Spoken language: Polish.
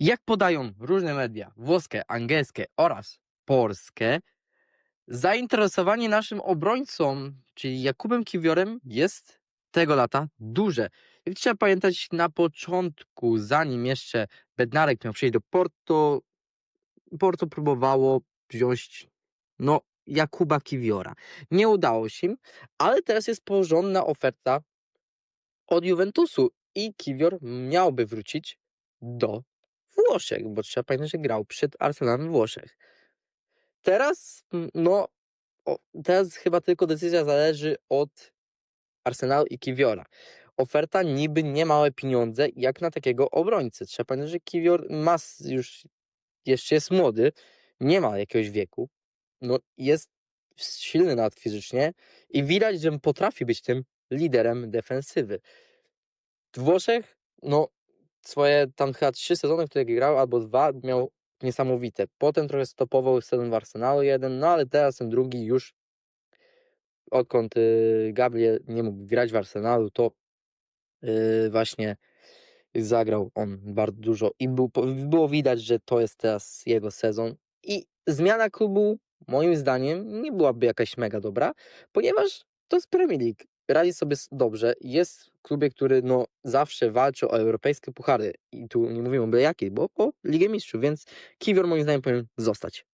Jak podają różne media, włoskie, angielskie oraz polskie, zainteresowanie naszym obrońcą, czyli Jakubem Kiwiorem, jest tego lata duże. Jak trzeba pamiętać, na początku, zanim jeszcze Bednarek miał przyjść do Porto, Porto próbowało wziąć no, Jakuba Kiwiora. Nie udało się im, ale teraz jest porządna oferta od Juventusu i Kiwior miałby wrócić do Włoszech, bo trzeba pamiętać, że grał przed Arsenalem Włoszech. Teraz, no, teraz chyba tylko decyzja zależy od Arsenalu i Kiwiora. Oferta niby niemałe pieniądze, jak na takiego obrońcę. Trzeba pamiętać, że Kiwior ma już, jeszcze jest młody, nie ma jakiegoś wieku, no jest silny nawet fizycznie i widać, że potrafi być tym liderem defensywy. Włoszech, no, swoje tam chyba trzy sezony, które grał, albo dwa, miał niesamowite. Potem trochę stopował sezon w Arsenalu jeden, no ale teraz ten drugi już odkąd y, Gabriel nie mógł grać w Arsenalu, to y, właśnie zagrał on bardzo dużo i był, było widać, że to jest teraz jego sezon. I zmiana klubu, moim zdaniem, nie byłaby jakaś mega dobra, ponieważ to jest Premier League. Radzi sobie dobrze. Jest w klubie, który no, zawsze walczy o europejskie puchary. I tu nie mówimy o byle jakiej, bo o Ligę Mistrzów, więc Kiwior moim zdaniem powinien zostać.